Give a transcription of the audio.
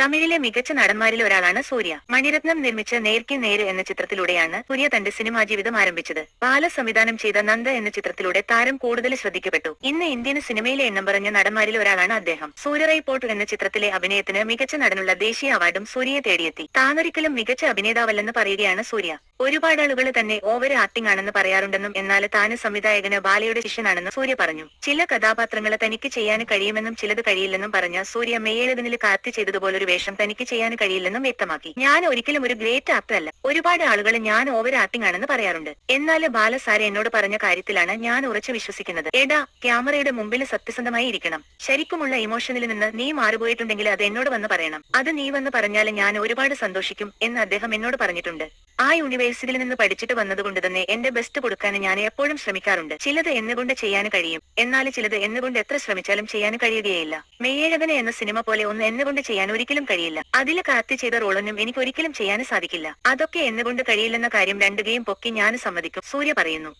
തമിഴിലെ മികച്ച നടന്മാരിൽ ഒരാളാണ് സൂര്യ. മണിരത്നം നിർമ്മിച്ച നേർക്കി നേര് എന്ന ചിത്രത്തിലൂടെയാണ് സൂര്യ തന്റെ സിനിമാ ജീവിതം ആരംഭിച്ചത്. ബാല സംവിധാനം ചെയ്ത നന്ദ എന്ന ചിത്രത്തിലൂടെ താരം കൂടുതൽ ശ്രദ്ധിക്കപ്പെട്ടു. ഇന്ന് ഇന്ത്യൻ സിനിമയിലെ എണ്ണം പറഞ്ഞ നടന്മാരിൽ ഒരാളാണ് അദ്ദേഹം. സൂര്യ പോട്ട് എന്ന ചിത്രത്തിലെ അഭിനയത്തിന് മികച്ച നടനുള്ള ദേശീയ അവാർഡും സൂര്യയെ തേടിയെത്തി. താനൊരിക്കലും മികച്ച അഭിനേതാവല്ലെന്ന് പറയുകയാണ് സൂര്യ. ഒരുപാട് ആളുകൾ തന്നെ ഓവർ ആക്ടിംഗ് ആണെന്ന് പറയാറുണ്ടെന്നും എന്നാൽ താന് സംവിധായകന് ബാലയുടെ ശിഷ്യനാണെന്നും സൂര്യ പറഞ്ഞു. ചില കഥാപാത്രങ്ങൾ തനിക്ക് ചെയ്യാൻ കഴിയുമെന്നും ചിലത് കഴിയില്ലെന്നും പറഞ്ഞ സൂര്യ മേയലതിനിൽ കാത്തി ചെയ്തതുപോലൊരു വേഷം തനിക്ക് ചെയ്യാൻ കഴിയില്ലെന്നും വ്യക്തമാക്കി. ഞാൻ ഒരിക്കലും ഒരു ഗ്രേറ്റ് ആക്ടർ അല്ല. ഒരുപാട് ആളുകൾ ഞാൻ ഓവർ ആക്ടിംഗ് ആണെന്ന് പറയാറുണ്ട്. എന്നാൽ ബാലസാര എന്നോട് പറഞ്ഞ കാര്യത്തിലാണ് ഞാൻ ഉറച്ചു വിശ്വസിക്കുന്നത്. എടാ ക്യാമറയുടെ മുമ്പിൽ സത്യസന്ധമായി ഇരിക്കണം. ശരിക്കുമുള്ള ഇമോഷനിൽ നിന്ന് നീ മാറിപോയിട്ടുണ്ടെങ്കിൽ അത് എന്നോട് വന്ന് പറയണം. അത് നീ വന്ന് പറഞ്ഞാൽ ഞാൻ ഒരുപാട് സന്തോഷിക്കും എന്ന് അദ്ദേഹം എന്നോട് പറഞ്ഞിട്ടുണ്ട്. ആ യൂണിവേഴ്സിറ്റിയിൽ നിന്ന് പഠിച്ചിട്ട് വന്നതുകൊണ്ട് തന്നെ എന്റെ ബെസ്റ്റ് കൊടുക്കാൻ ഞാൻ എപ്പോഴും ശ്രമിക്കാറുണ്ട്. ചിലത് എന്നുകൊണ്ട് ചെയ്യാൻ കഴിയും. എന്നാൽ ചിലത് എന്നുകൊണ്ട് എത്ര ശ്രമിച്ചാലും ചെയ്യാൻ കഴിയുകയില്ല. മെയ്യേഴകന എന്ന സിനിമ പോലെ ഒന്ന് എന്നുകൊണ്ട് ചെയ്യാൻ ഒരിക്കലും കഴിയില്ല. അതിൽ കാത്തി ചെയ്ത റോളൊന്നും എനിക്ക് ഒരിക്കലും ചെയ്യാൻ സാധിക്കില്ല. അതൊക്കെ എന്നുകൊണ്ട് കഴിയില്ലെന്ന കാര്യം രണ്ടുകയും പൊക്കി ഞാൻ സമ്മതിക്കും. സൂര്യ പറയുന്നു.